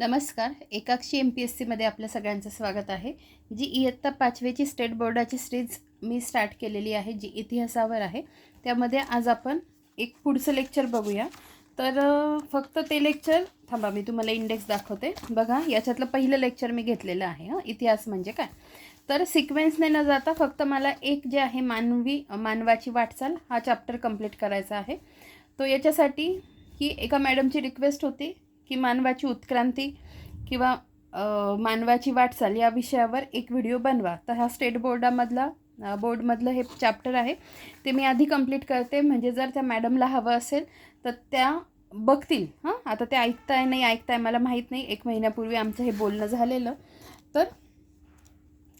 नमस्कार एकाक्षी M P S सीमध्ये आपल्या सगळ्यांचं स्वागत आहे. जी इयत्ता पाचवीची स्टेट बोर्डाची सिरीज मी स्टार्ट केलेली आहे जी इतिहासावर आहे. त्यामध्ये आज आपण एक पुढचं लेक्चर बघूया. तर फक्त ते लेक्चर थांबा मी तुम्हाला इंडेक्स दाखवते. बघा याच्यातलं पहिलं लेक्चर मी घेतलेलं आहे हं. इतिहास म्हणजे काय? तर सिक्वेन्सने न जाता फक्त मला एक जे आहे मानवी मानवाची वाटचाल हा चॅप्टर कंप्लीट करायचा आहे. तो याच्यासाठी ही एका मॅडमची रिक्वेस्ट होती. की मानवाची उत्क्रांती किंवा मानवाची वाटचाल या विषयावर एक व्हिडिओ बनवा. तर हा स्टेट बोर्डामधला बोर्डमधलं हे चॅप्टर आहे. ते मी आधी कंप्लीट करते. म्हणजे जर त्या मॅडमला हवं असेल तर त्या बघतील. हां? आता ते ऐकताय नाही ऐकताय मला माहीत नाही. एक महिन्यापूर्वी आमचं हे बोलणं झालेलं. तर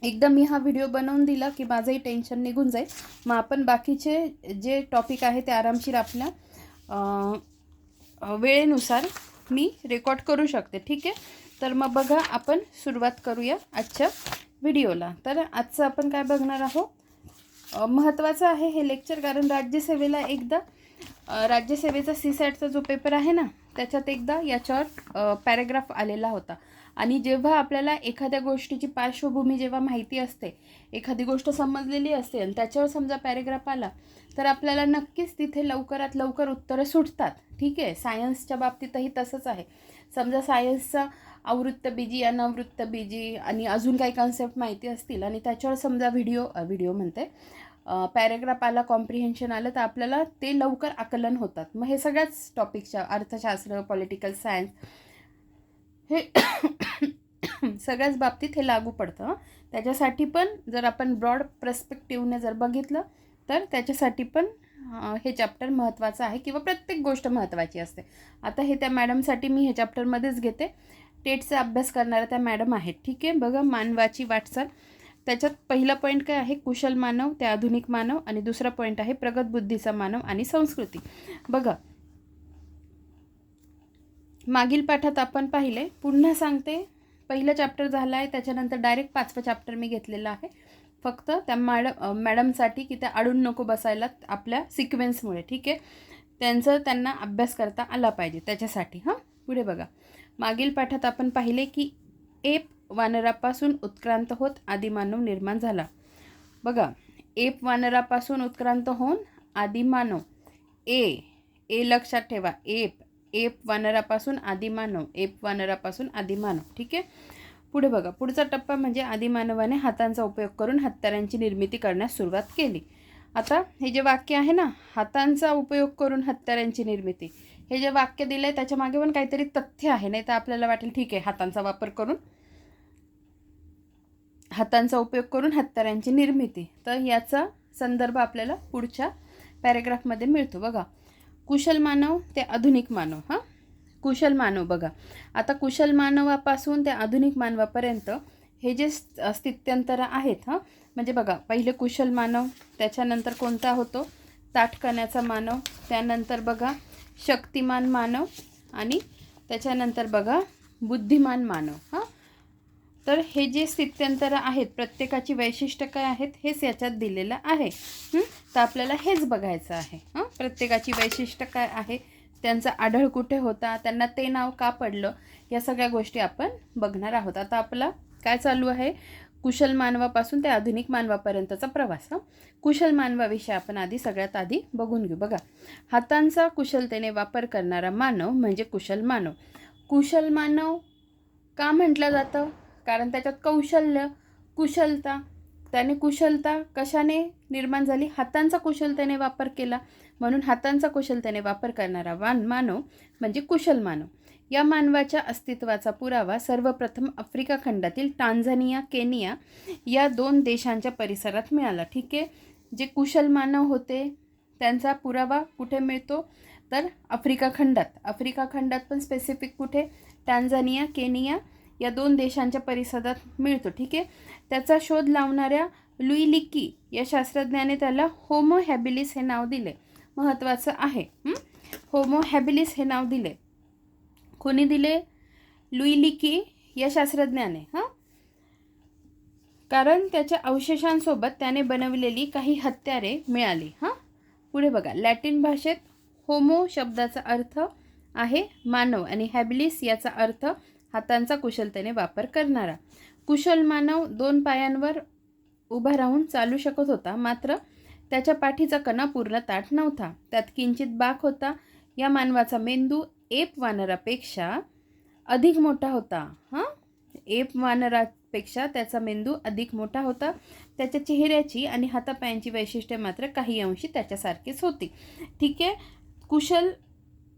एकदा मी हा व्हिडिओ बनवून दिला की माझंही टेन्शन निघून जाईल. मग आपण बाकीचे जे टॉपिक आहे ते आरामशीर आपल्या वेळेनुसार मी रेकॉर्ड करू शकते ठीक आहे? तर मग बघा आपण सुरुवात करूया आजच्या व्हिडिओला तर आजचं आपण काय बघणार आहोत? महत्त्वाचं आहे हे लेक्चर कारण राज्यसेवेला एकदा राज्यसेवेचा सी सॅटचा जो पेपर आहे ना त्याच्यात एकदा याच्यावर पॅरेग्राफ आलेला होता. आणि जेव्हा आपल्याला एखाद्या गोष्टीची पार्श्वभूमी जेव्हा माहिती असते एखादी गोष्ट समजलेली असते आणि त्याच्यावर समजा पॅरेग्राफ आला तर आपल्याला नक्कीच तिथे लवकरात लवकर उत्तरं सुटतात. ठीक आहे? सायन्सच्या बाबतीतही तसंच आहे. समजा सायन्सचा आवृत्त बीजी अनावृत्त बीजी आणि अजून काही कन्सेप्ट माहिती असतील आणि त्याच्यावर समजा व्हिडिओ व्हिडिओ म्हणते पॅरेग्राफ आला कॉम्प्रिहेन्शन आलं तर आपल्याला ते लवकर आकलन होतात. मग हे सगळ्याच टॉपिकच्या अर्थशास्त्र पॉलिटिकल सायन्स हे सगळ्याच बाबतीत हे लागू पडतं. त्याच्यासाठी पण जर आपण ब्रॉड प्रस्पेक्टिव्हने जर बघितलं तर त्याच्यासाठी पण हे चॅप्टर महत्त्वाचं आहे किंवा प्रत्येक गोष्ट महत्त्वाची असते. आता हे त्या मॅडमसाठी मी हे चॅप्टरमध्येच घेते. टेटचा अभ्यास करणाऱ्या त्या मॅडम आहेत. ठीक आहे? बघा मानवाची वाटचाल. त्याच्यात पहिला पॉईंट काय आहे? कुशल मानव ते आधुनिक मानव आणि दुसरा पॉईंट आहे प्रगत बुद्धीचा मानव आणि संस्कृती. बघा. मागील पाठात आपण पाहिले. पुन्हा सांगते. पहिलं चॅप्टर झालं आहे त्याच्यानंतर डायरेक्ट पाचवं चॅप्टर मी घेतलेलं आहे. फक्त त्या मॅडम मॅडमसाठी की त्या अडून नको बसायला आपल्या सिक्वेन्समुळे ठीक आहे? त्यांचं त्यांना अभ्यास करता आला पाहिजे त्याच्यासाठी हां? पुढे बघा. मागील पाठात आपण पाहिले की एप वानरापासून उत्क्रांत होत आदिमानव निर्माण झाला. बघा एप वानरापासून उत्क्रांत होऊन आदिमानव ए ए लक्षात ठेवा. एप एप वानरापासून आदिमानव एप वानरापासून आदिमानव ठीक आहे? पुढे बघा पुढचा टप्पा म्हणजे आदिमानवाने हातांचा उपयोग करून हत्यारांची निर्मिती करण्यास सुरुवात केली. आता हे जे वाक्य आहे ना हातांचा उपयोग करून हत्यारांची निर्मिती हे जे वाक्य दिलं आहे त्याच्यामागे पण काहीतरी तथ्य आहे नाही तर आपल्याला वाटेल ठीक आहे हातांचा वापर करून हातांचा उपयोग करून हत्यारांची निर्मिती. तर याचा संदर्भ आपल्याला पुढच्या पॅरेग्राफमध्ये मिळतो. बघा कुशल मानव ते आधुनिक मानव हां? कुशल मानव बघा. आता कुशल मानवापासून ते आधुनिक मानवापर्यंत हे जे स्त- स्थित्यंतर आहेत हां म्हणजे बघा पहिले कुशल मानव त्याच्यानंतर कोणता होतो? ताटकण्याचा मानव त्यानंतर बघा शक्तिमान मानव आणि त्याच्यानंतर बघा बुद्धिमान मानव हां. तर हे जे स्थित्यंतर आहेत प्रत्येकाची वैशिष्ट्य काय आहेत हेच याच्यात दिलेलं आहे. तर आपल्याला हेच बघायचं आहे हां. प्रत्येकाची वैशिष्ट्य काय आहे त्यांचा आढळ कुठे होता त्यांना ते नाव का पडलं या सगळ्या गोष्टी आपण बघणार आहोत. आता आपला काय चालू आहे? कुशल मानवापासून ते आधुनिक मानवापर्यंतचा प्रवास हां? कुशल मानवाविषयी आपण आधी सगळ्यात आधी बघून घेऊ. बघा हातांचा कुशलतेने वापर करणारा मानव म्हणजे कुशल मानव. कुशल मानव का म्हटलं जातं? कारण त्याच्यात कौशल्य कुशलता त्याने कुशलता कशाने निर्माण झाली? हातांचा कुशलतेने वापर केला. म्हणून हातांचा कुशलतेने वापर करणारा वान मानव म्हणजे कुशल मानव. या मानवाच्या अस्तित्वाचा पुरावा सर्वप्रथम आफ्रिका खंडातील टांझानिया केनिया या दोन देशांच्या परिसरात मिळाला. ठीक आहे? जे कुशल मानव होते त्यांचा पुरावा कुठे मिळतो? तर आफ्रिका खंडात. आफ्रिका खंडात पण स्पेसिफिक कुठे? टांझानिया केनिया या दोन देशांच्या परिसरात मिळतो. ठीक आहे? त्याचा शोध लावणाऱ्या लुईलिकी या शास्त्रज्ञाने त्याला होमो हॅबिलिस हे नाव दिले. महत्त्वाचं आहे. होमो हॅबिलिस हे नाव दिले कोणी दिले लुईलिकी या शास्त्रज्ञाने. हां? कारण त्याच्या अवशेषांसोबत त्याने बनवलेली काही हत्यारे मिळाली. हां? पुढे बघा. लॅटिन भाषेत होमो शब्दाचा अर्थ आहे मानव आणि हॅबिलिस याचा अर्थ हातांचा कुशलतेने वापर करणारा. कुशल मानव दोन पायांवर उभा राहून चालू शकत होता. मात्र त्याच्या पाठीचा कणा पूर्ण ताठ नव्हता. त्यात किंचित बाक होता. या मानवाचा मेंदू एप वानरापेक्षा अधिक मोठा होता. हां? एप वानरापेक्षा त्याचा मेंदू अधिक मोठा होता. त्याच्या चेहऱ्याची आणि हातापायांची वैशिष्ट्ये मात्र काही अंशी त्याच्यासारखीच होती. ठीक आहे? कुशल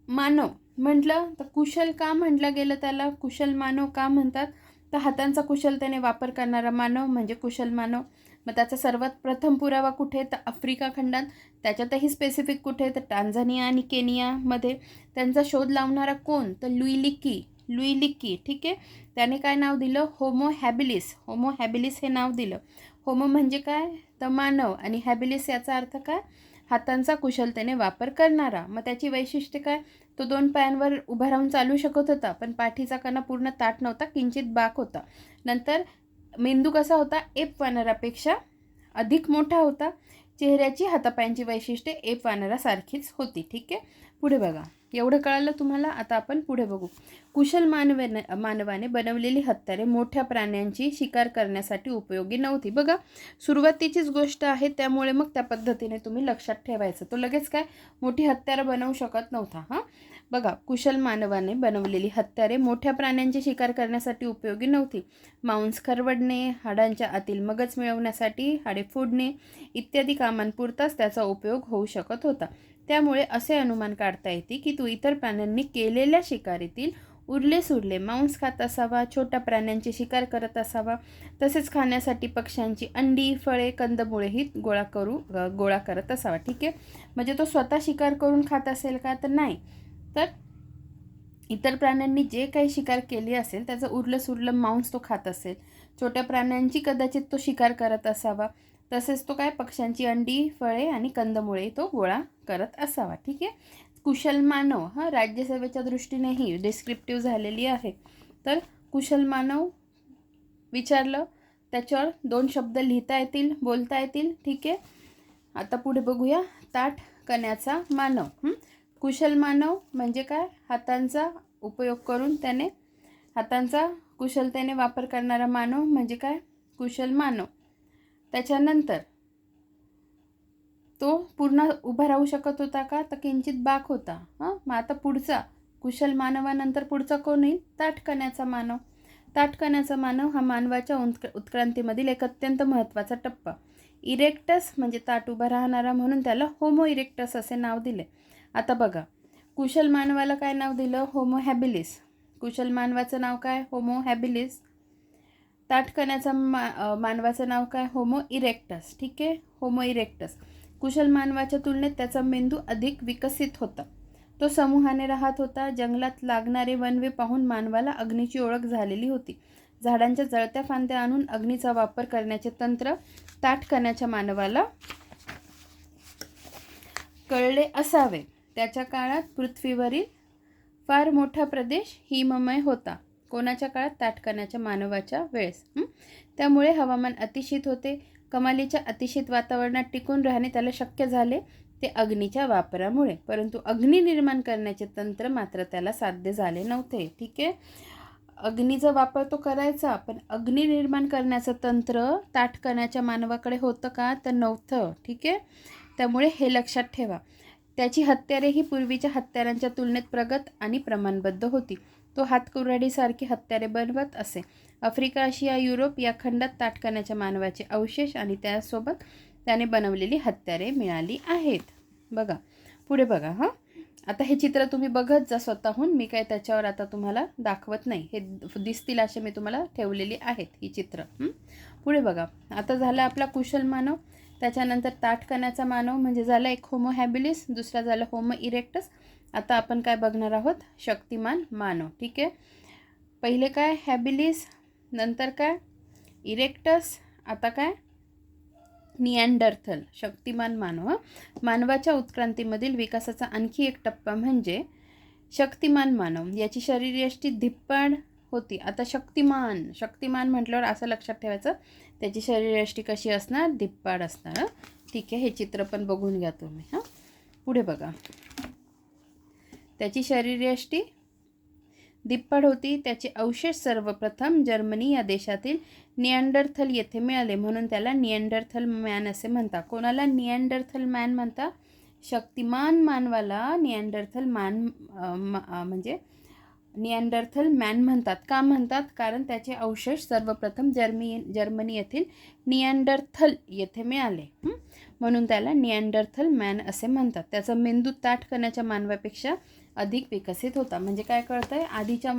मानव म्हटलं तर कुशल का म्हटलं गेलं त्याला? कुशल मानव का म्हणतात? तर हातांचा कुशलतेने वापर करणारा मानव म्हणजे कुशल मानव. मग त्याचा सर्वात प्रथम पुरावा कुठे तर आफ्रिका खंडात. त्याच्यातही स्पेसिफिक कुठे तर टांझानिया आणि केनियामध्ये त्यांचा शोध लावणारा कोण? तर लुई लिक्की लुई लिक्की ठीक आहे? त्याने काय नाव दिलं? होमो हॅबिलिस होमो हॅबिलिस हे नाव दिलं. होमो म्हणजे काय? तर मानव. आणि हॅबिलिस याचा अर्थ काय? हातांचा कुशलतेने वापर करणारा. मग त्याची वैशिष्ट्य काय? तो दोन पायांवर उभा राहून चालू शकत होता पण पाठीचा कणा पूर्ण ताट नव्हता किंचित बाक होता. नंतर मेंदू कसा होता? एप वानरापेक्षा अधिक मोठा होता. चेहऱ्याची हातापायांची वैशिष्ट्ये एप वानरासारखीच होती. ठीक आहे? पुढे बघा. एवढं कळालं तुम्हाला? आता आपण पुढे बघू. कुशल मानवेन मानवाने बनवलेली हत्यारे मोठ्या प्राण्यांची शिकार करण्यासाठी उपयोगी नव्हती. बघा सुरुवातीचीच गोष्ट आहे. त्यामुळे मग त्या पद्धतीने तुम्ही लक्षात ठेवायचं. तो लगेच काय? मोठी हत्यारं बनवू शकत नव्हता. हां? बघा कुशल मानवाने बनवलेली हत्यारे मोठ्या प्राण्यांची शिकार करण्यासाठी उपयोगी नव्हती. मांस खरवडणे हाडांच्या आतील मगज मिळवण्यासाठी हाडे फोडणे इत्यादी कामांपुरताच त्याचा उपयोग होऊ शकत होता. त्यामुळे असे अनुमान काढता येते की तो इतर प्राण्यांनी केलेल्या शिकारीतील उरले सुरले मांस खात असावा छोट्या प्राण्यांची शिकार करत असावा तसेच खाण्यासाठी पक्ष्यांची अंडी फळे कंदमुळेही गोळा करू गोळा करत असावा. ठीक आहे? म्हणजे तो स्वतः शिकार करून खात असेल का? तर नाही. तर इतर प्राण्यांनी जे काही शिकार केली असेल त्याचं उरलं सुरलं मांस तो खात असेल. छोट्या प्राण्यांची कदाचित तो शिकार करत असावा. तसेच तो काय? पक्ष्यांची अंडी फळे आणि कंदमुळे तो गोळा करत असावा. ठीक आहे? कुशल मानव हा राज्यसेवेच्या दृष्टीनेही डिस्क्रिप्टिव्ह झालेली आहे. तर कुशल मानव विचारलं त्याच्यावर दोन शब्द लिहिता येतील बोलता येतील. ठीक आहे? आता पुढे बघूया. ताठ कण्याचा मानव. कुशल मानव म्हणजे काय? हातांचा उपयोग करून त्याने हातांचा कुशलतेने वापर करणारा मानव म्हणजे काय? कुशल मानव. त्याच्यानंतर तो पूर्ण उभा राहू शकत होता का? तर किंचित बाक होता. हां? मग आता पुढचा कुशल मानवानंतर पुढचा कोण येईल ताटकण्याचा मानव. ताटकण्याचा मानव हा मानवाच्या उत्क उत्क्रांतीमधील एक अत्यंत महत्त्वाचा टप्पा. इरेक्टस म्हणजे ताट उभा राहणारा म्हणून त्याला होमो इरेक्टस असे नाव दिले. आता बघा. कुशल मानवाला काय नाव दिलं? होमो हॅबिलिस. कुशल मानवाचं नाव काय? होमो हॅबिलिस. ताटकण्याचा मा मानवाचं नाव काय? Homo erectus. ठीक आहे? Homo erectus. कुशल मानवाच्या तुलनेत त्याचा मेंदू अधिक विकसित होता. तो समूहाने राहत होता. जंगलात लागणारे वनवे पाहून मानवाला अग्नीची ओळख झालेली होती. झाडांच्या जळत्या फांद्या आणून अग्नीचा वापर करण्याचे तंत्र ताटकण्याच्या मानवाला कळले असावे. त्याच्या काळात पृथ्वीवरील फार मोठा प्रदेश हिममय होता. कोणाच्या काळात? ताटकण्याच्या मानवाच्या वेळेस. त्यामुळे हवामान अतिशीत होते. कमालीच्या अतिशीत वातावरणात टिकून राहणे त्याला शक्य झाले ते अग्नीच्या वापरामुळे. परंतु अग्नी निर्माण करण्याचे तंत्र मात्र त्याला साध्य झाले नव्हते. ठीक आहे? अग्नीचा वापर तो करायचा पण अग्नी निर्माण करण्याचं तंत्र ताटकण्याच्या मानवाकडे होतं का? तर नव्हतं. ठीक आहे? त्यामुळे हे लक्षात ठेवा. त्याची हत्यारे ही पूर्वीच्या हत्यारांच्या तुलनेत प्रगत आणि प्रमाणबद्ध होती. तो हातकुऱ्हाडीसारखी हत्यारे बनवत असे. आफ्रिका आशिया युरोप या खंडात ताटकण्याच्या मानवाचे अवशेष आणि त्यासोबत त्याने बनवलेली हत्यारे मिळाली आहेत. बघा. पुढे बघा हां. आता हे चित्र तुम्ही बघत जा स्वतःहून. मी काय त्याच्यावर आता तुम्हाला दाखवत नाही. हे दिसतील असे मी तुम्हाला ठेवलेली आहेत ही चित्र. पुढे बघा. आता झाला आपला कुशल मानव. त्याच्यानंतर ताटकण्याचा मानव म्हणजे झाला एक होमो हॅबिलिस दुसरा झाला होमो इरेक्टस आता आपण काय बघणार आहोत? शक्तिमान मानव. ठीक आहे? पहिले काय? हॅबिलिस नंतर काय? इरेक्टस आता काय? नियँडर्थल शक्तिमान मानव मानवाच्या उत्क्रांतीमधील विकासाचा आणखी एक टप्पा म्हणजे शक्तिमान मानव. याची शरीरयष्टी धिप्पड होती. आता शक्तिमान शक्तिमान म्हटल्यावर असं लक्षात ठेवायचं. त्याची शरीरयष्टी कशी असणार? धिप्पाड असणार ठीक आहे हे चित्र पण बघून घ्या तुम्ही हां? पुढे बघा. त्याची शरीरयष्टी दिप्पाड होती. त्याचे अवशेष सर्वप्रथम जर्मनी या देशातील नियंडरथल येथे मिळाले. म्हणून त्याला नियंडरथल मॅन असे म्हणतात. कोणाला नियंडरथल मॅन म्हणतात? शक्तिमान मानवाला नियंडरथल मान म्हणजे निअँडरथल मॅन म्हणतात. का म्हणतात? कारण त्याचे अवशेष सर्वप्रथम जर्मी जर्मनी येथील निअँडरथल येथे मिळाले. म्हणून त्याला निअँडरथल मॅन असे म्हणतात. त्याचा मेंदू ताठ करण्याच्या मानवापेक्षा अधिक विकसित होता. म्हणजे काय कळतंय? आधीच्या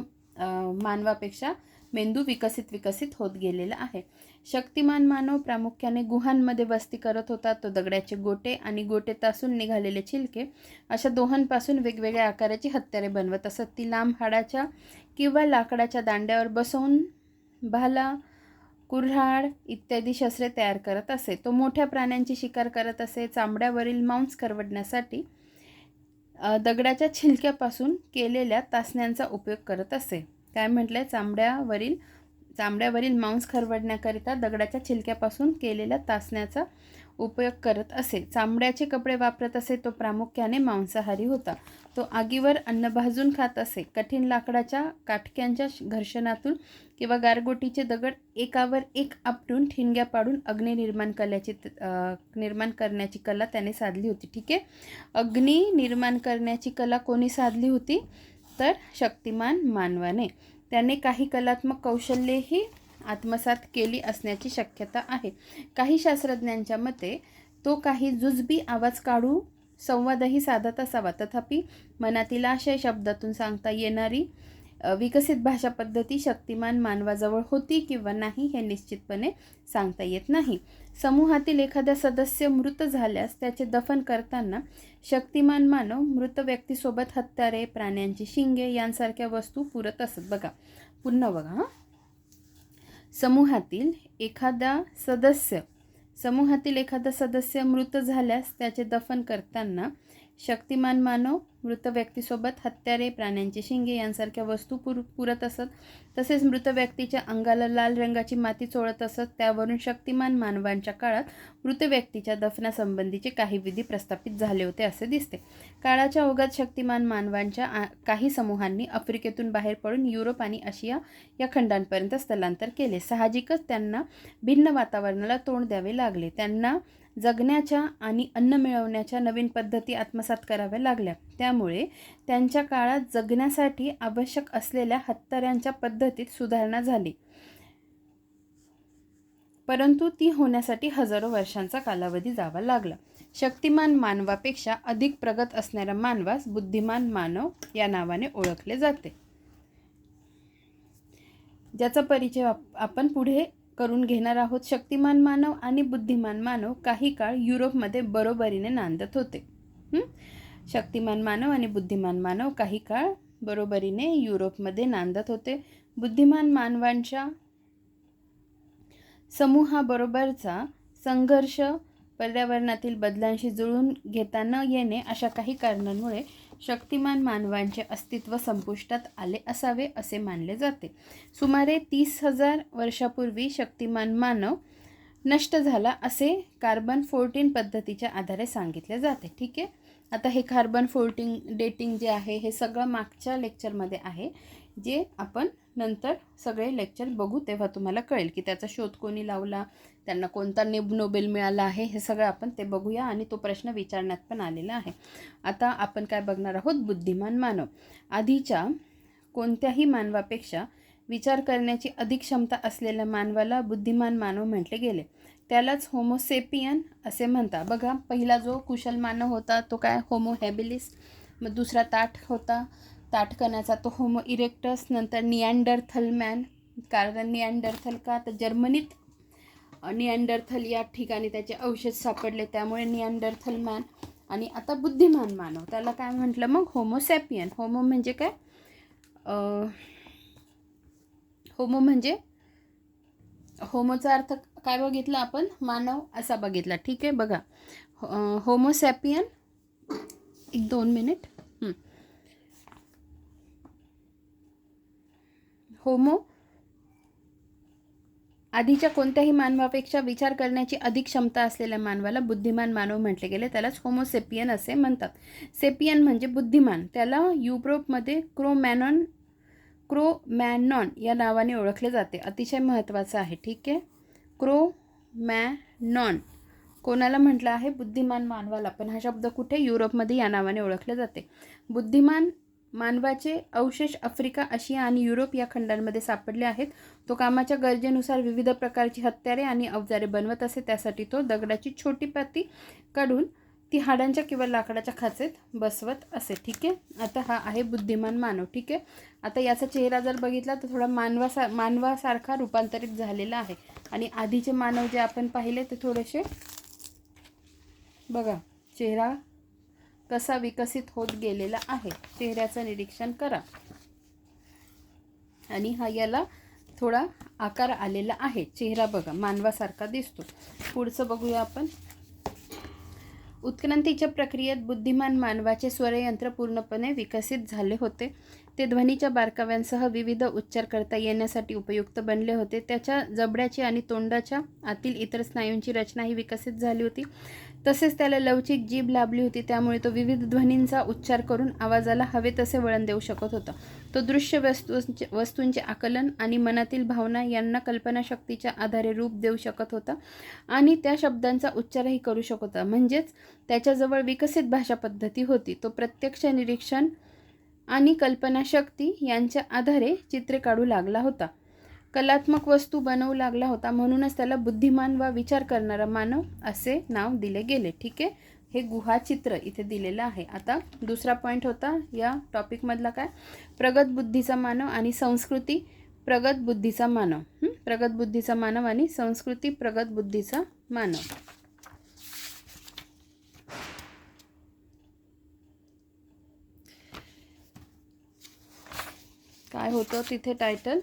मानवापेक्षा मेंदू विकसित विकसित होत गेलेला आहे. शक्तिमान मानव प्रामुख्याने गुहांमध्ये वस्ती करत होता. तो दगडाचे गोटे आणि गोटे तासून निघालेले छिलके अशा दोहांपासून वेगवेगळ्या आकाराची हत्यारे बनवत असत. ती लांब हाडाच्या किंवा लाकडाच्या दांड्यावर बसवून भाला कुऱ्हाड इत्यादी शस्त्रे तयार करत असे. तो मोठ्या प्राण्यांची शिकार करत असे. चामड्यावरील मांस करवडण्यासाठी दगडाच्या छिलक्यापासून केलेल्या तासण्यांचा उपयोग करत असे. काय म्हटलं आहे चामड्यावरील चामड्यावरील मांस खरवडण्याकरिता दगडाच्या छिलक्यापासून केलेल्या तासण्याचा उपयोग करत असे. चामड्याचे कपडे वापरत असे तो प्रामुख्याने मांसाहारी होता. तो आगीवर अन्न भाजून खात असे. कठीण लाकडाच्या काटक्यांच्या श- घर्षणातून किंवा गारगोटीचे दगड एकावर एक आपटून ठिणग्या पाडून अग्नी निर्माण कल्याची निर्माण करण्याची कला त्याने साधली होती. ठीक आहे? अग्नी निर्माण करण्याची कला कोणी साधली होती? तर शक्तिमान मानवाने. त्याने काही कलात्मक कौशल्येही आत्मसात केली असण्याची शक्यता आहे. काही शास्त्रज्ञांच्या मते तो काही जुजबी आवाज काढू संवादही साधत असावा. तथापि मनातील आशय शब्दातून सांगता येणारी विकसित भाषा पद्धती शक्तिमान मानवाजवळ होती किंवा नाही हे निश्चितपणे सांगता येत नाही. समूहातील एखादा सदस्य मृत झाल्यास त्याचे दफन करताना शक्तिमान मानव मृत व्यक्तीसोबत हत्यारे प्राण्यांची शिंगे यांसारख्या वस्तू पुरत असत. बघा पुन्हा बघा हां. समूहातील एखादा सदस्य समूहातील एखादा सदस्य मृत झाल्यास त्याचे दफन करताना शक्तिमान मानव मृत व्यक्तीसोबत हत्यारे प्राण्यांचे शिंगे यांसारख्या वस्तू पुर पुरत असत. तसेच मृत व्यक्तीच्या अंगाला लाल रंगाची माती चोळत असत. त्यावरून शक्तिमान मानवांच्या काळात मृत व्यक्तीच्या दफनासंबंधीचे काही विधी प्रस्थापित झाले होते असे दिसते. काळाच्या ओघात शक्तिमान मानवांच्या आ- काही समूहांनी आफ्रिकेतून बाहेर पडून युरोप आणि आशिया या खंडांपर्यंत स्थलांतर केले. साहजिकच त्यांना भिन्न वातावरणाला तोंड द्यावे लागले. त्यांना जगण्याच्या आणि अन्न मिळवण्याच्या नवीन पद्धती आत्मसात कराव्या लागल्या. त्यामुळे त्यांच्या काळात जगण्यासाठी आवश्यक असलेल्या हत्यारांच्या पद्धतीत सुधारणा झाली. परंतु ती होण्यासाठी हजारो वर्षांचा कालावधी जावा लागला. शक्तिमान मानवापेक्षा अधिक प्रगत असणाऱ्या मानवास बुद्धिमान मानव या नावाने ओळखले जाते. ज्याचा परिचय आप- आपण पुढे करून घेणार आहोत. शक्तिमान मानव आणि बुद्धिमान मानव काही काळ युरोपमध्ये बरोबरीने नांदत होते. शक्तिमान मानव आणि बुद्धिमान मानव काही काळ बरोबरीने युरोपमध्ये नांदत होते. बुद्धिमान मानवांच्या समूहाबरोबरचा संघर्ष पर्यावरणातील बदलांशी जुळून घेता न येणे अशा काही कारणांमुळे शक्तिमान मानवांचे अस्तित्व संपुष्टात आले असावे असे मानले जाते. सुमारे तीस हजार वर्षापूर्वी शक्तिमान मानव नष्ट झाला असे कार्बन फोर्टीन पद्धतीच्या आधारे सांगितले जाते. ठीक आहे? आता हे कार्बन फोर्टीन डेटिंग जे आहे हे सगळं मागच्या लेक्चरमध्ये आहे जे आपण नंतर सगळे लेक्चर बघू तेव्हा तुम्हाला कळेल की त्याचा शोध कोणी लावला त्यांना कोणता नेब नोबेल मिळाला आहे हे सगळं आपण ते बघूया आणि तो प्रश्न विचारण्यात पण आलेला आहे. आता आपण काय बघणार आहोत? बुद्धिमान मानव. आधीच्या कोणत्याही मानवापेक्षा विचार करण्याची अधिक क्षमता असलेल्या मानवाला बुद्धिमान मानव म्हटले गेले. त्यालाच होमोसेपियन असे म्हणतात. बघा पहिला जो कुशल मानव होता तो काय? Homo habilis. मग दुसरा ताठ होता. ताठकणाचा तो होमो इरेक्टस. नंतर नियँडरथल मॅन कारण नियँडरथल का? तर जर्मनीत नियंडरथल या ठिकाणी त्याचे अवशेष सापडले. त्यामुळे नियंडरथल मॅन आणि आता बुद्धिमान मानव. त्याला काय म्हटलं मग? होमोसॅपियन होमो म्हणजे काय? होमो म्हणजे होमोचा अर्थ काय बघितला आपण? मानव असा बघितला. ठीक आहे बघा. होमोसॅपियन एक दोन मिनिट होमो आधीच्या कोणत्याही मानवापेक्षा विचार करण्याची अधिक क्षमता असलेल्या मानवाला बुद्धिमान मानव म्हटले गेले त्यालाच होमोसेपियन असे म्हणतात. सेपियन म्हणजे बुद्धिमान. त्याला युरोपमध्ये क्रोमॅनॉन क्रोमॅनॉन या नावाने ओळखले जाते. अतिशय महत्त्वाचं आहे ठीक आहे? क्रोमॅनॉन. कोणाला म्हटलं आहे? बुद्धिमान मानवाला. पण हा शब्द कुठे? युरोपमध्ये या नावाने ओळखले जाते. बुद्धिमान मानवाचे अवशेष आफ्रिका आशिया आणि युरोप या खंडांमध्ये सापडले आहेत. तो कामाच्या गरजेनुसार विविध प्रकारची हत्यारे आणि अवजारे बनवत असे त्यासाठी तो दगडाची छोटी पाती काढून ती हाडांच्या किंवा लाकडाच्या खाचेत बसवत असे. ठीक आहे? आता हा आहे बुद्धिमान मानव. ठीक आहे? आता याचा चेहरा जर बघितला तर थोडा मानवासा मानवासारखा रूपांतरित झालेला आहे. आणि आधीचे मानव जे आपण पाहिले ते थोडेसे बघा चेहरा कसा विकसित होत गेलेला आहे? चेहऱ्याचं निरीक्षण करा. आणि हा याला थोडा आकार आलेला आहे. चेहरा बघा मानवासारखा दिसतो. पुढचं बघूया आपण. उत्क्रांतीच्या प्रक्रियेत बुद्धिमान मानवाचे स्वरयंत्र पूर्णपणे विकसित झाले होते. ते ध्वनीच्या बारकाव्यांसह विविध उच्चार करता येण्यासाठी उपयुक्त बनले होते. त्याच्या जबड्याची आणि तोंडाच्या आतील इतर स्नायूंची रचनाही विकसित झाली होती. तसेच त्याला लवचिक जीभ लाभली होती. त्यामुळे तो विविध ध्वनींचा उच्चार करून आवाजाला हवे तसे वळण देऊ शकत होता. तो दृश्य वस्तूंचे वस्तूंचे आकलन आणि मनातील भावना यांना कल्पनाशक्तीच्या आधारे रूप देऊ शकत होता आणि त्या शब्दांचा उच्चारही करू शकत होता. म्हणजेच त्याच्याजवळ विकसित भाषा पद्धती होती. तो प्रत्यक्ष निरीक्षण आणि कल्पनाशक्ती यांच्या आधारे चित्रे काढू लागला होता. कलात्मक वस्तू बनवू लागला होता म्हणूनच त्याला बुद्धिमान वा विचार करणारा मानव असे नाव दिले गेले. ठीक आहे? हे गुहाचित्र इथे दिलेलं आहे. आता दुसरा पॉईंट होता या टॉपिकमधला काय? प्रगत बुद्धीचा मानव आणि संस्कृती प्रगत बुद्धीचा मानव. प्रगत बुद्धीचा मानव आणि संस्कृती प्रगत बुद्धीचा मानव. काय होतं तिथे टायटल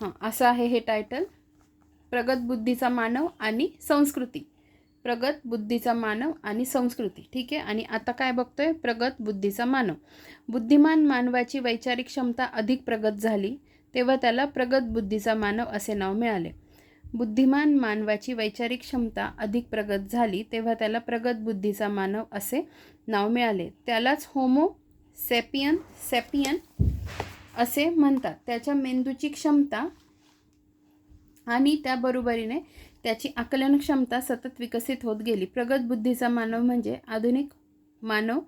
हां असं आहे हे टायटल प्रगत बुद्धीचा मानव आणि संस्कृती. प्रगत बुद्धीचा मानव आणि संस्कृती. ठीक आहे? आणि आता काय बघतोय? प्रगत बुद्धीचा मानव. बुद्धिमान मानवाची वैचारिक क्षमता अधिक प्रगत झाली तेव्हा त्याला प्रगत बुद्धीचा मानव असे नाव मिळाले. बुद्धिमान मानवाची वैचारिक क्षमता अधिक प्रगत झाली तेव्हा त्याला प्रगत बुद्धीचा मानव असे नाव मिळाले. त्यालाच होमो सेपियन सेपियन असे म्हणतात. त्याच्या मेंदूची क्षमता आणि त्याबरोबरीने त्याची आकलन क्षमता सतत विकसित होत गेली. प्रगत बुद्धीचा मानव म्हणजे आधुनिक मानव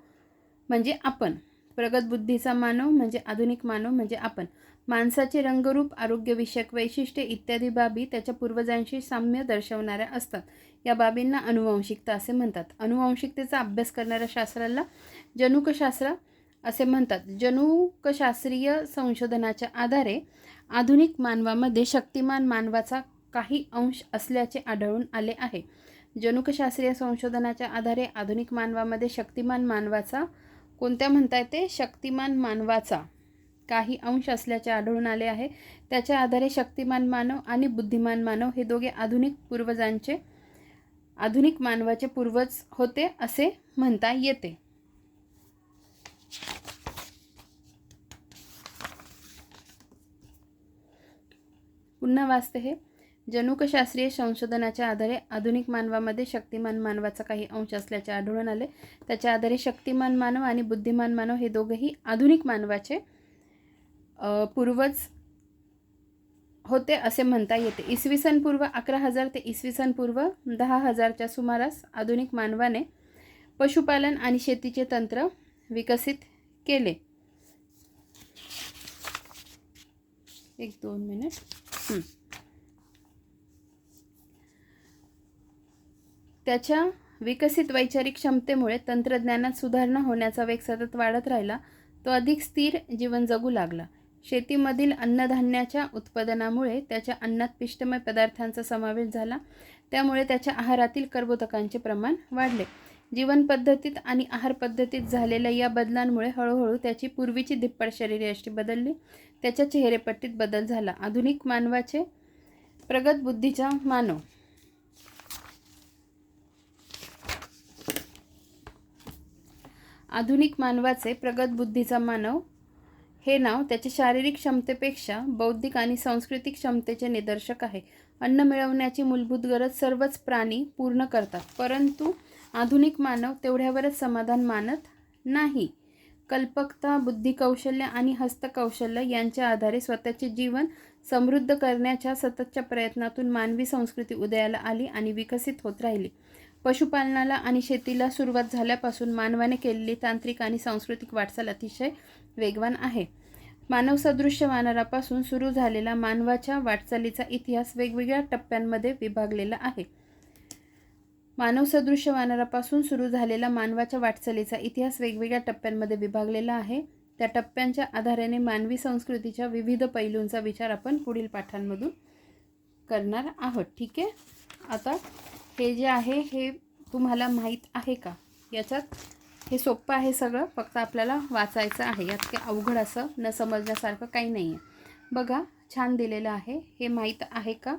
म्हणजे आपण. प्रगत बुद्धीचा मानव म्हणजे आधुनिक मानव म्हणजे आपण. माणसाचे रंगरूप आरोग्यविषयक वैशिष्ट्ये इत्यादी बाबी त्याच्या पूर्वजांशी साम्य दर्शवणाऱ्या असतात. या बाबींना अनुवांशिकता असे म्हणतात. अनुवांशिकतेचा अभ्यास करणाऱ्या शास्त्राला जनुकशास्त्र असे म्हणतात. जनुकशास्त्रीय संशोधनाच्या आधारे आधुनिक मानवामध्ये शक्तिमान मानवाचा काही अंश असल्याचे आढळून आले आहे. जनुकशास्त्रीय संशोधनाच्या आधारे आधुनिक मानवामध्ये शक्तिमान मानवाचा कोणत्या म्हणता येते शक्तिमान मानवाचा काही अंश असल्याचे आढळून आले आहे. त्याच्या आधारे शक्तिमान मानव आणि बुद्धिमान मानव हे दोघे आधुनिक पूर्वजांचे आधुनिक मानवाचे पूर्वज होते असे म्हणता येते. पुन्हा वाचते हे. जनुकशास्त्रीय संशोधनाच्या आधारे आधुनिक मानवामध्ये शक्तिमान मानवाचा काही अंश असल्याचे आढळून आले. त्याच्या आधारे शक्तिमान मानव आणि बुद्धिमान मानव हे दोघेही आधुनिक मानवाचे पूर्वज होते असे म्हणता येते. इसवी सन पूर्व अकरा हजार ते इसवी सन पूर्व दहा हजारच्या सुमारास आधुनिक मानवाने पशुपालन आणि शेतीचे तंत्र विकसित केले. एक दोन मिनिट. त्याच्या विकसित वैचारिक क्षमतेमुळे तंत्रज्ञानात सुधारणा होण्याचा वेग सतत वाढत राहिला तो अधिक स्थिर जीवन जगू लागला. शेतीमधील अन्नधान्याच्या उत्पादनामुळे त्याच्या अन्नात पिष्टमय पदार्थांचा समावेश झाला त्यामुळे त्याच्या आहारातील कर्बोदकांचे प्रमाण वाढले. जीवनपद्धतीत आणि आहार पद्धतीत झालेल्या या बदलांमुळे हळूहळू त्याची पूर्वीची धिप्पड शरीरयष्टी बदलली. त्याच्या चेहरेपट्टीत बदल झाला. आधुनिक मानवाचे प्रगत बुद्धीचा मानव. आधुनिक मानवाचे प्रगत बुद्धीचा मानव हे नाव त्याच्या शारीरिक क्षमतेपेक्षा बौद्धिक आणि सांस्कृतिक क्षमतेचे निदर्शक आहे. अन्न मिळवण्याची मूलभूत गरज सर्वच प्राणी पूर्ण करतात. परंतु आधुनिक मानव तेवढ्यावरच समाधान मानत नाही. कल्पकता बुद्धिकौशल्य आणि हस्तकौशल्य यांच्या आधारे स्वतःचे जीवन समृद्ध करण्याच्या सततच्या प्रयत्नातून मानवी संस्कृती उदयाला आली आणि विकसित होत राहिली. पशुपालनाला आणि शेतीला सुरुवात झाल्यापासून मानवाने केलेली तांत्रिक आणि सांस्कृतिक वाटचाल अतिशय वेगवान आहे. मानवसदृश्य वानरापासून सुरू झालेला मानवाच्या वाटचालीचा इतिहास वेगवेगळ्या टप्प्यांमध्ये विभागलेला आहे. मानवसदृश्य वानरापासून सुरू झालेला मानवाच्या वाटचालीचा इतिहास वेगवेगळ्या टप्प्यांमध्ये विभागलेला आहे. त्या टप्प्यांच्या आधाराने मानवी संस्कृतीच्या विविध पैलूंचा विचार आपण पुढील पाठांमधून करणार आहोत. ठीक आहे? आता हे जे आहे हे तुम्हाला माहीत आहे का? याच्यात हे सोपं आहे सगळं फक्त आपल्याला वाचायचं आहे. यात काही अवघड असं न समजण्यासारखं काही नाही आहे बघा छान दिलेलं आहे. हे माहीत आहे का?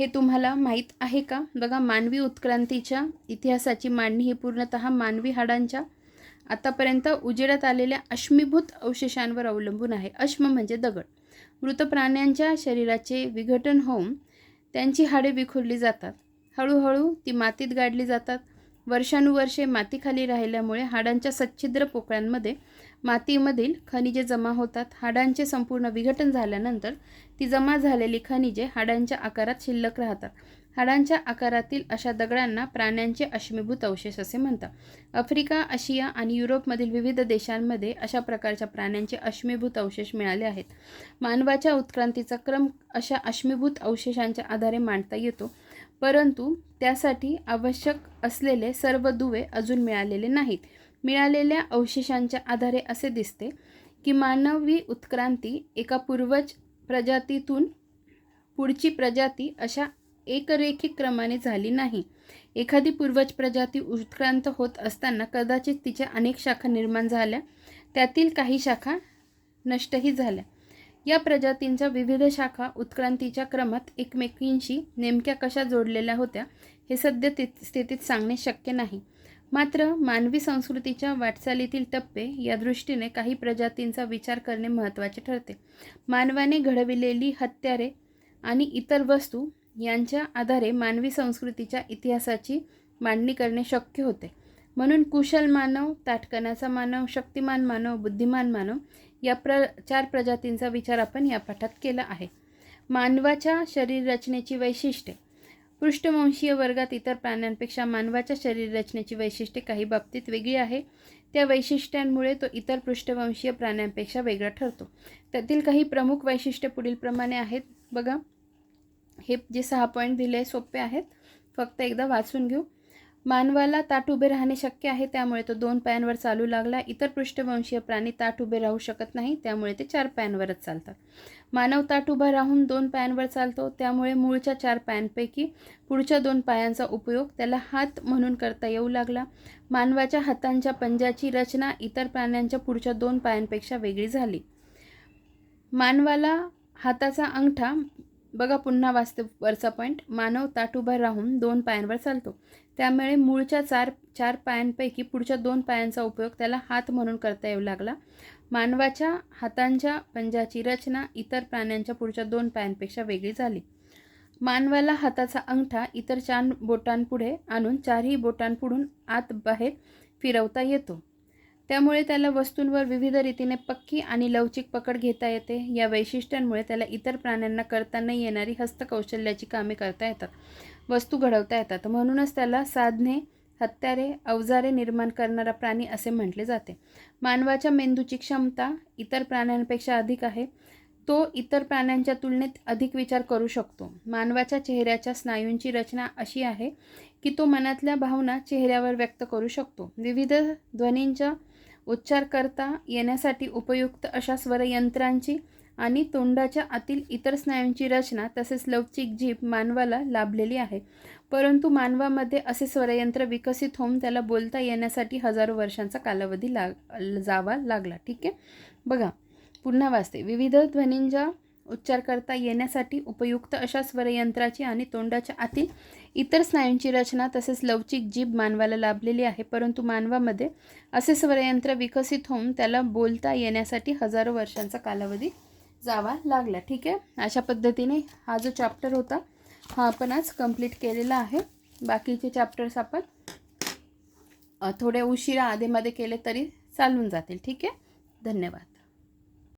हे तुम्हाला माहीत आहे का? बघा मानवी उत्क्रांतीच्या इतिहासाची मांडणी ही पूर्णतः मानवी हाडांच्या आतापर्यंत उजेडात आलेल्या अश्मीभूत अवशेषांवर अवलंबून आहे. अश्म म्हणजे दगड. मृत प्राण्यांच्या शरीराचे विघटन होऊन त्यांची हाडे विखुरली जातात. हळूहळू ती मातीत गाडली जातात. वर्षानुवर्षे मातीखाली राहिल्यामुळे हाडांच्या सच्छिद्र पोकळ्यांमध्ये मातीमधील खनिजे जमा होतात. हाडांचे संपूर्ण विघटन झाल्यानंतर ती जमा झालेली खनिजे हाडांच्या आकारात शिल्लक राहतात. हाडांच्या आकारातील अशा दगडांना प्राण्यांचे अश्मीभूत अवशेष असे म्हणतात. आफ्रिका आशिया आणि युरोपमधील विविध देशांमध्ये अशा प्रकारच्या प्राण्यांचे अश्मीभूत अवशेष मिळाले आहेत. मानवाच्या उत्क्रांतीचा क्रम अशा अश्मीभूत अवशेषांच्या आधारे मांडता येतो. परंतु त्यासाठी आवश्यक असलेले सर्व दुवे अजून मिळालेले नाहीत. मिळालेल्या अवशेषांच्या आधारे असे दिसते की मानवी उत्क्रांती एका पूर्वज प्रजातीतून पुढची प्रजाती अशा एकरेखिक क्रमाने झाली नाही. एखादी पूर्वज प्रजाती उत्क्रांत होत असताना कदाचित तिच्या अनेक शाखा निर्माण झाल्या. त्यातील काही शाखा नष्टही झाल्या. या प्रजातींच्या विविध शाखा उत्क्रांतीच्या क्रमात एकमेकींशी नेमक्या कशा जोडलेल्या होत्या हे सद्य स्थितीत सांगणे शक्य नाही. मात्र मानवी संस्कृतीच्या वाटचालीतील टप्पे या दृष्टीने काही प्रजातींचा विचार करणे महत्त्वाचे ठरते. मानवाने घडविलेली हत्यारे आणि इतर वस्तू यांच्या आधारे मानवी संस्कृतीच्या इतिहासाची मांडणी करणे शक्य होते. म्हणून कुशल मानव ताटकणाचा मानव शक्तिमान मानव बुद्धिमान मानव या प्र चार प्रजातींचा विचार आपण या पाठात केला आहे. मानवाच्या शरीर रचनेची वैशिष्ट्ये. पृष्ठवंशीय वर्गात इतर प्राण्यांपेक्षा मानवाच्या शरीर रचनेची वैशिष्ट्ये काही बाबतीत वेगळी आहे. त्या वैशिष्ट्यांमुळे तो इतर पृष्ठवंशीय प्राण्यांपेक्षा वेगळा ठरतो. त्यातील काही प्रमुख वैशिष्ट्ये पुढीलप्रमाणे आहेत. बघा हे जे सहा पॉईंट दिले सोपे आहेत. फक्त एकदा वाचून घेऊ. मानवाला ताट उभे राहणे शक्य आहे त्यामुळे तो दोन पायांवर चालू लागला. इतर पृष्ठवंशीय प्राणी ताट उभे राहू शकत नाही त्यामुळे ते चार पायांवरच चालतात. मानव ताट उभा राहून दोन पायांवर चालतो त्यामुळे मूळच्या चार पायांपैकी पुढच्या दोन पायांचा उपयोग त्याला हात म्हणून करता येऊ लागला. मानवाच्या हातांच्या पंजाची रचना इतर प्राण्यांच्या पुढच्या दोन पायांपेक्षा वेगळी झाली. मानवाला हाताचा अंगठा बघा पुन्हा वास्तव वरचा पॉईंट मानव ताट उभा राहून दोन पायांवर चालतो. त्यामुळे मूळच्या चार चार पायांपैकी पुढच्या दोन पायांचा उपयोग त्याला हात म्हणून करता येऊ लागला. मानवाच्या हातांच्या पंजाची रचना इतर प्राण्यांच्या पुढच्या दोन पायांपेक्षा वेगळी झाली. मानवाला हाताचा अंगठा इतर चार बोटांपुढे आणून चारही बोटांपुढून आत बाहेर फिरवता येतो. त्यामुळे त्याला वस्तूंवर विविध रीतीने पक्की आणि लवचिक पकड घेता येते. या वैशिष्ट्यांमुळे त्याला इतर प्राण्यांना करता न येणारी हस्तकौशल्याची कामे करता येतात. वस्तू घडवता येतात. म्हणूनच त्याला साधने हत्यारे अवजारे निर्माण करणारा प्राणी असे म्हटले जाते. मानवाच्या मेंदूची क्षमता इतर प्राण्यांपेक्षा अधिक आहे. तो इतर प्राण्यांच्या तुलनेत अधिक विचार करू शकतो. मानवाच्या चेहऱ्याच्या स्नायूंची रचना अशी आहे की तो मनातल्या भावना चेहऱ्यावर व्यक्त करू शकतो. विविध ध्वनींच्या उच्चार करता येण्यासाठी उपयुक्त अशा स्वरयंत्रांची आणि तोंडाच्या आतील इतर स्नायूंची रचना तसेच लवचिक जीभ मानवाला लाभलेली आहे. परंतु मानवामध्ये असे स्वरयंत्र विकसित होऊन त्याला बोलता येण्यासाठी हजारो वर्षांचा कालावधी लाग जावा लागला. ठीक आहे? बघा. पुन्हा वाचते. विविध ध्वनींच्या उच्चार करता येण्यासाठी उपयुक्त अशा स्वरयंत्राची आणि तोंडाच्या आतील इतर स्नायूंची रचना तसेच लवचिक जीभ मानवाला लाभलेली आहे. परंतु मानवामध्ये असे स्वरयंत्र विकसित होऊन त्याला बोलता येण्यासाठी हजारो वर्षांचा कालावधी जावा लागला. ठीक आहे? अशा पद्धतीने हा जो चॅप्टर होता हा आपण आज कंप्लीट केलेला आहे. बाकीचे चॅप्टर्स आपण थोडे उशिरा आधेमध्ये केले तरी चालून जातील. ठीक आहे? धन्यवाद.